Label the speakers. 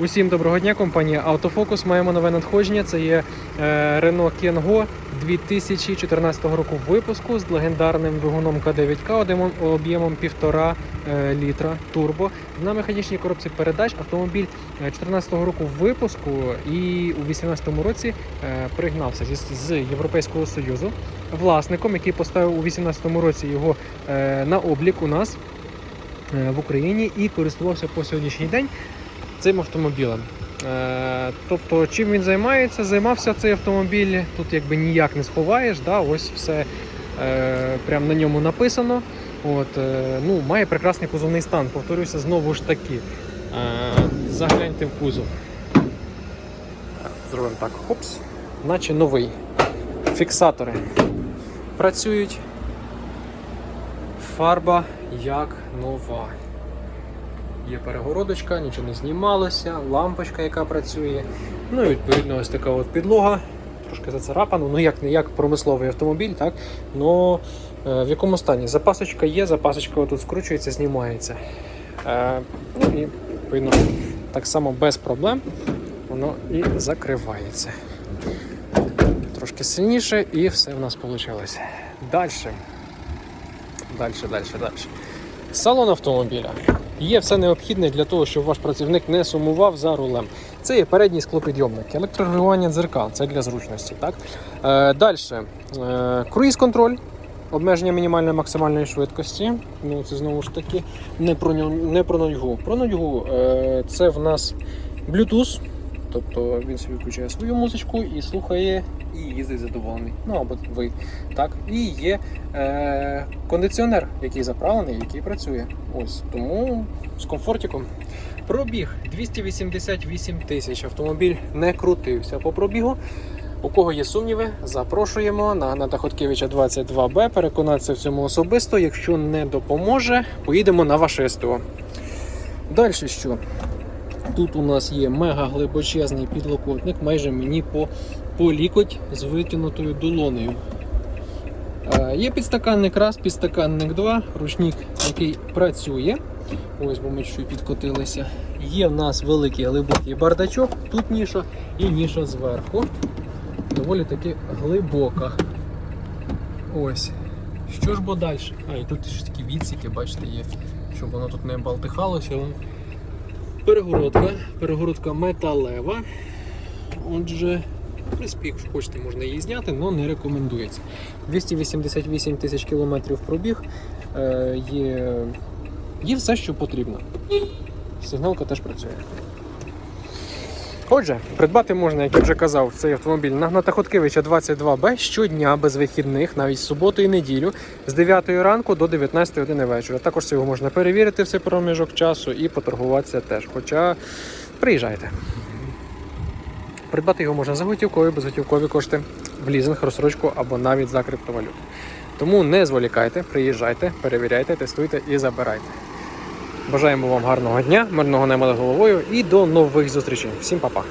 Speaker 1: Усім доброго дня, компанія Автофокус. Маємо нове надходження. Це є е, Renault Kengo 2014 року випуску з легендарним двигуном К9К об'ємом- об'ємом 1,5 е, літра турбо на механічній коробці передач. Автомобіль 2014 року випуску і у 2018 році е, пригнався з Європейського Союзу власником, який поставив у 2018 році його е, на облік у нас е, в Україні і користувався по сьогоднішній день цим автомобілем. Е, тобто, чим він займається? Займався цей автомобіль. Тут якби ніяк не сховаєш. Да? Ось все е, прямо на ньому написано. От, е, ну, має прекрасний кузовний стан. Повторюся, знову ж таки. Загляньте в кузов. Зробимо так. Хопс. Наче новий. Фіксатори працюють. Фарба як нова. Є перегородочка, нічого не знімалося, лампочка, яка працює. Ну і відповідно ось така от підлога. Трошки зацарапана, ну як не як промисловий автомобіль, так? Но е, в якому стані? Запасочка є, запасочка тут скручується, знімається. Е, ну і відповідно так само без проблем воно і закривається. Трошки сильніше і все в нас вийшло. Далі. Далі, далі, далі. Салон автомобіля. Є все необхідне для того, щоб ваш працівник не сумував за рулем. Це є передній склопідйомник, електрорегулювання дзеркал, це для зручності. Так? Е, Далі. Е, круїз-контроль, обмеження мінімальної максимальної швидкості. Ну, це знову ж таки не про, не про нудьгу. Про нудьгу е, це в нас Bluetooth. Тобто він собі включає свою музичку і слухає, і їздить задоволений. Ну або ви. Так? І є е, кондиціонер, який заправлений, який працює. Ось тому з комфортиком. Пробіг 288 тисяч. Автомобіль не крутився по пробігу. У кого є сумніви, запрошуємо на Гната Хоткевича 22Б. Переконатися в цьому особисто. Якщо не допоможе, поїдемо на ваше СТО. Далі що? Тут у нас є мега глибочезний підлокотник, майже мені по, по лікоть з витягнутою долонею. Е, Є підстаканник раз, підстаканник 2, ручник, який працює. Ось, бо ми чуть підкотилися. Є в нас великий глибокий бардачок, тут ніша і ніша зверху. Доволі таки глибока. Ось. Що ж бо далі? А, і тут ще такі відсіки, бачите, є, щоб воно тут не балтихалося. Перегородка. Перегородка металева. Отже, якщо хочете, можна її зняти, але не рекомендується. 288 тисяч кілометрів пробіг. Е, є, є все, що потрібно. Сигналка теж працює. Отже, придбати можна, як я вже казав, цей автомобіль на Гната Хоткевича 22Б щодня без вихідних, навіть суботу і неділю, з 9 ранку до 19 години вечора. Також його можна перевірити в цей проміжок часу і поторгуватися теж. Хоча приїжджайте. Придбати його можна за готівкові, безготівкові кошти, в лізинг, розсрочку або навіть за криптовалюту. Тому не зволікайте, приїжджайте, перевіряйте, тестуйте і забирайте. Бажаємо вам гарного дня, мирного неба над головою і до нових зустрічей. Всім па-па!